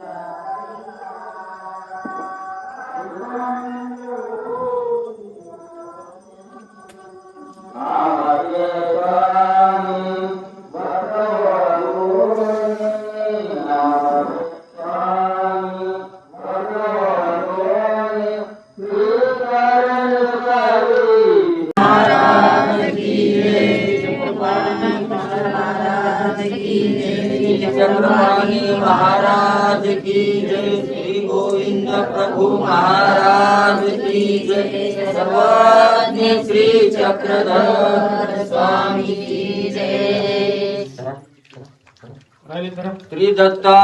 Uh... त्रिदत्ता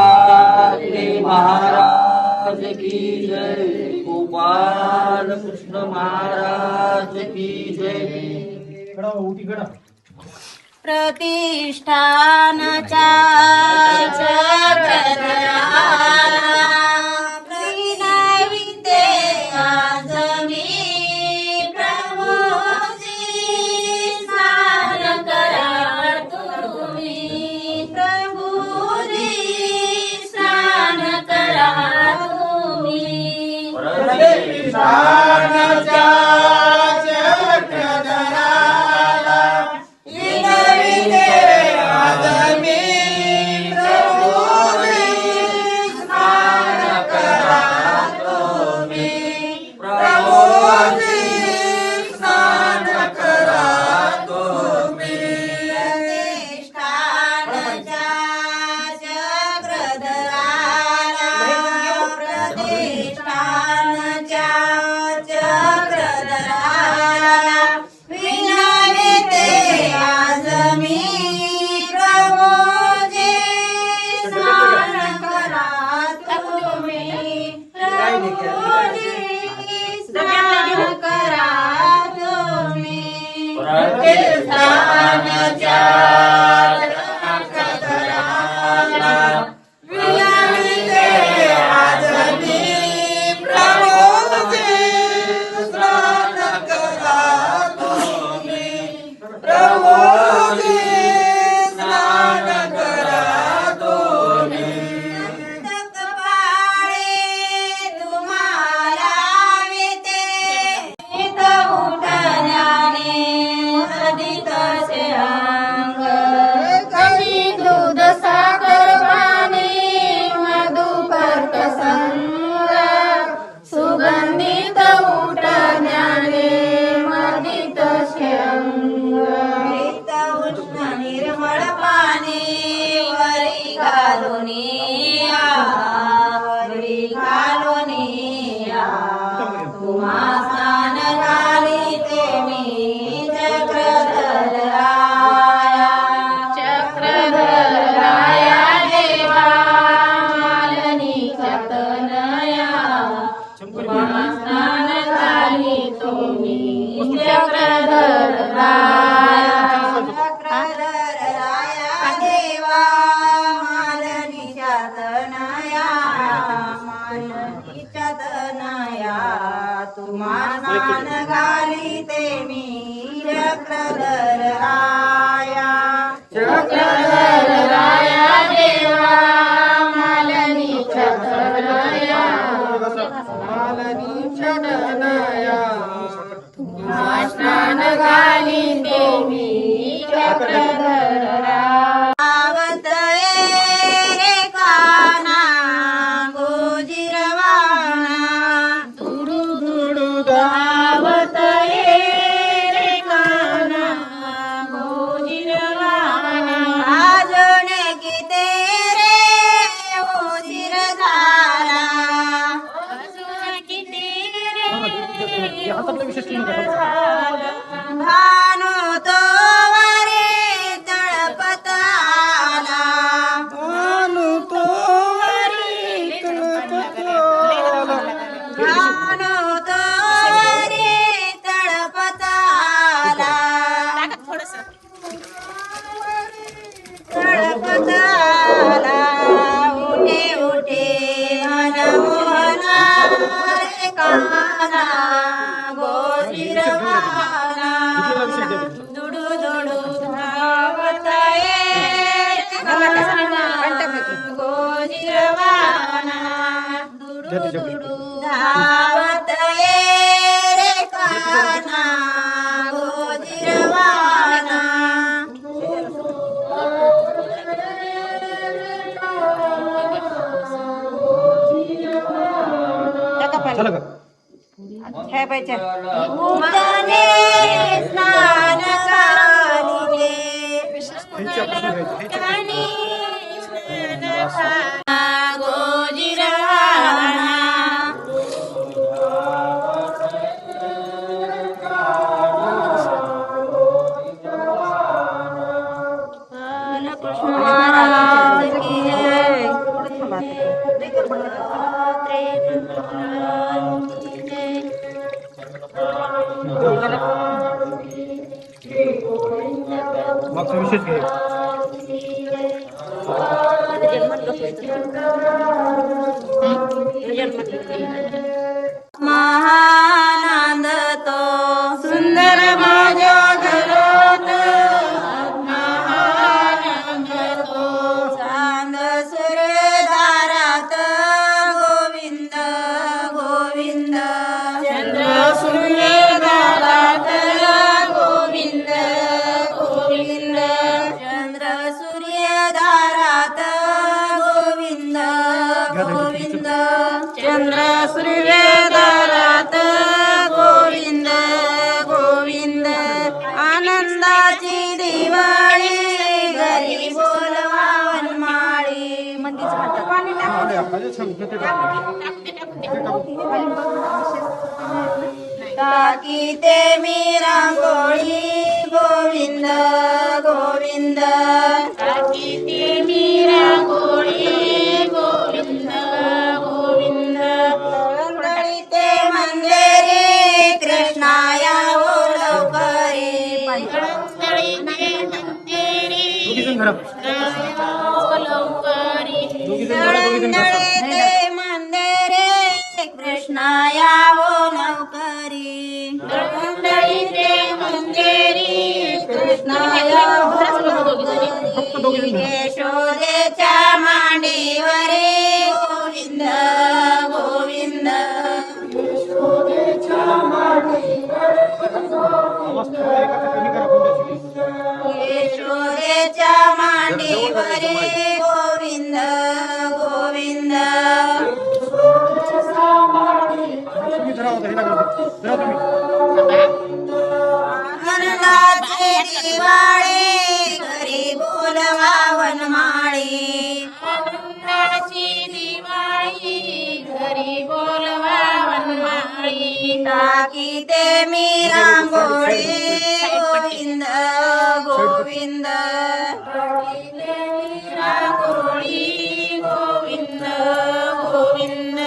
Maharaj की जय। गोपाल कृष्ण महाराज की जय। प्रतिष्ठानच्या Amen. उठणे स्नान कालिके उठणे स्नान टाकी ते मी रांगोळी गोविंद गोविंद. टाकी ते मी रांगोळी गोविंद गोविंद. ते मंदिरे कृष्णाया हो लवकरी. मंडळी यशोदेच्या मांडीवरे गोविंद गोविंद. यशोदेच्या मांडीवरे गोविंद गोविंद. तुम्ही. टाकी मी रांगोळी गोविंद गोविंद रांगोळी गोविंद गोविंद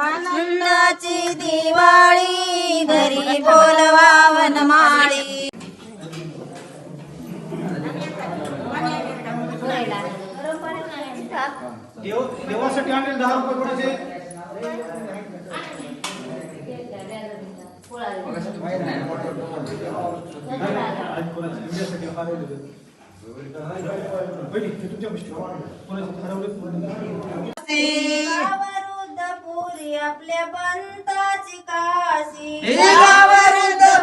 आनंदाची दिवाळी घरी बोलवा वनमाळी. देवासाठी आणले दहा रुपये पुरी आपल्या पंताची काशी.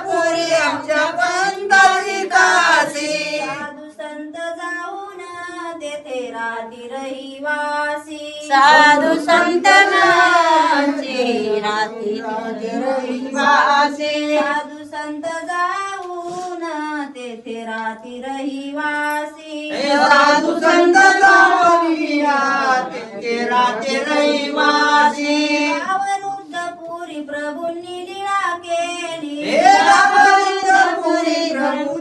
पुरी आमच्या राती रहिवासी साधू संत नाचे रात्री रहिवासी साधू संत जाऊन तेथे राती रहिवासी साधू संत जाऊनिया ते राजे रहिवासी पुरी प्रभूंनी लीळा केली। पुरी प्रभूची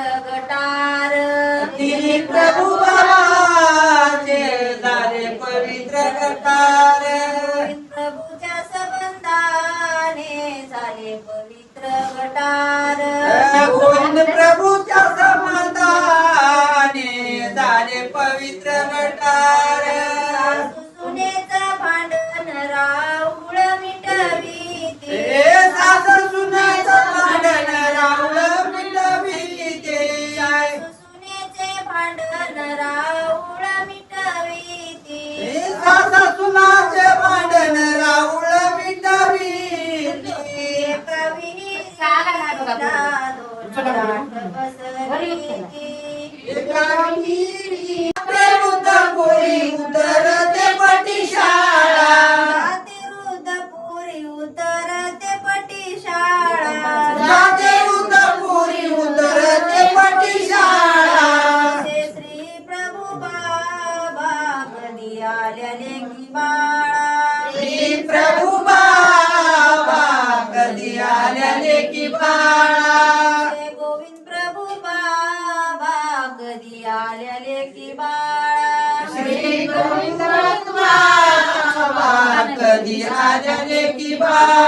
गटार. प्रभु Please. महाजन की बात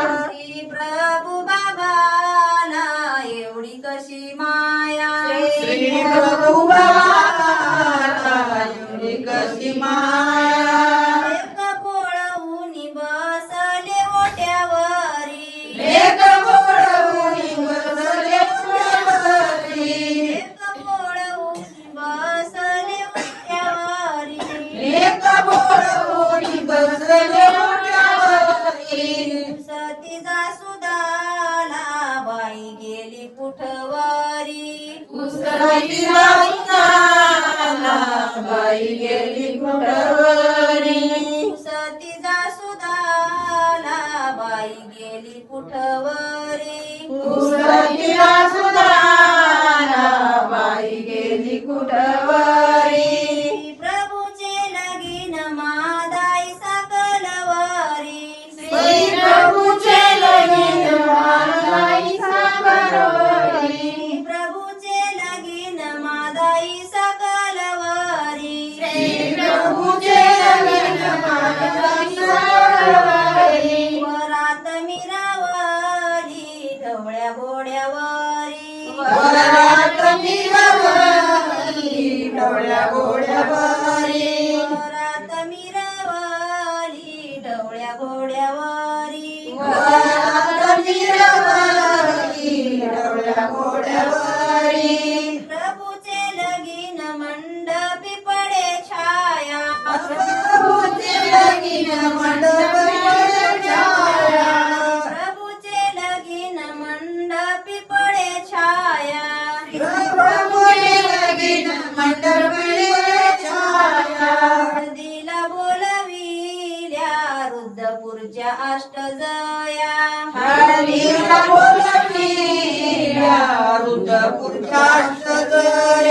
सतीचा सुदाला बाई गेली कुठवारी. सतीचा सुदाला बाई गेली कुठवारी. सुदा Caixa de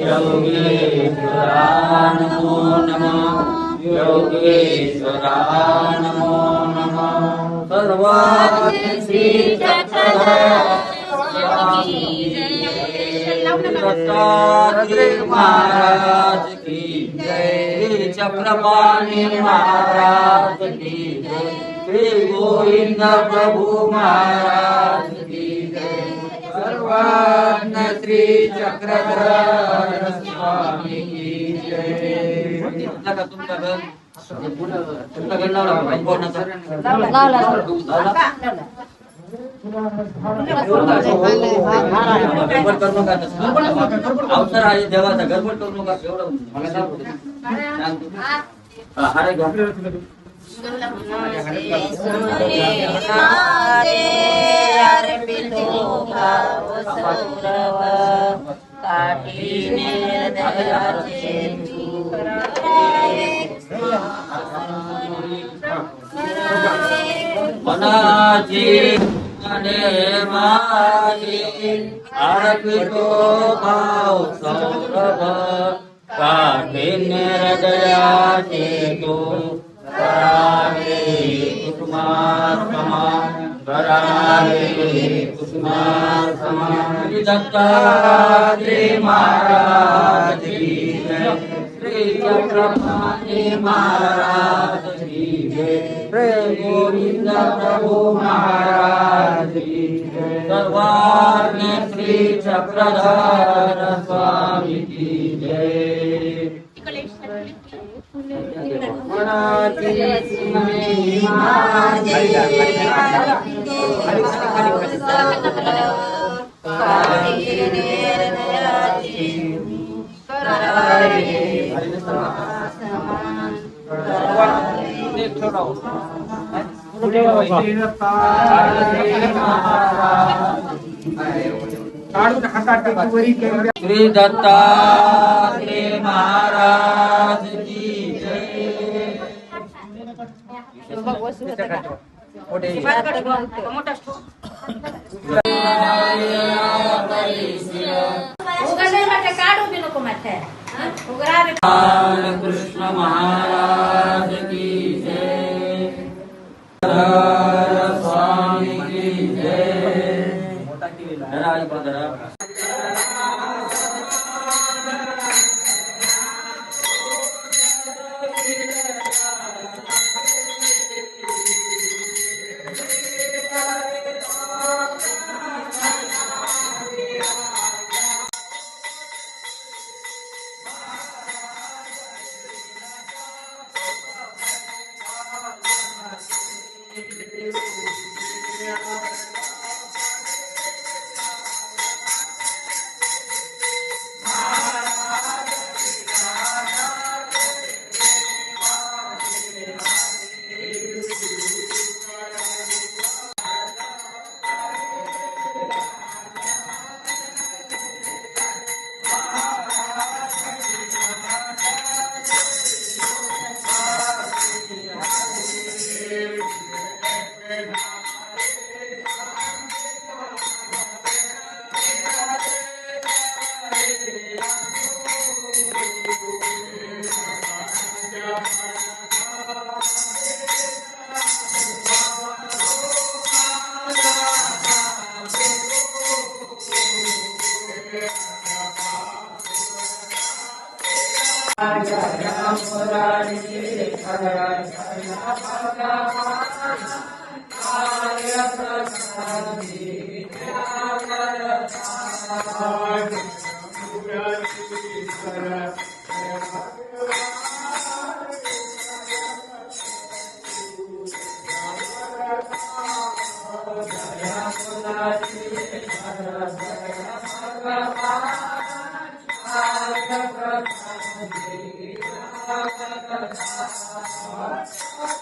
योगेश्वरा नमो नमः योगेश्वरा नमो नमः सर्वात्म श्री महाराज की जय चक्रपाणी महाराज की जय. श्री गोविंद प्रभु महाराज की जय श्री चक्रधर स्वामी तुमचा घर तुमचा घर लावला अवसर आहे देवाचा गडबड करू नका एवढं मला सांगू दे. सांगतो. हा, हारे घ्या. मनाची मने माझी अर्पितो भाव सौरभ काठिन्य हृदयाचे तो करावे करावे महाराज की जय श्री चक्रपाणी महाराज की जय। श्री गोविंद प्रभु महाराज की जय। श्री चक्रधर स्वामी की श्री दत्ता महाराज की भगवान कृष्ण महाराज की जय हर स्वामी की जय Thank you.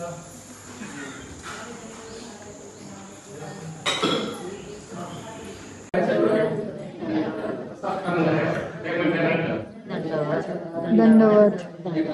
Yeah.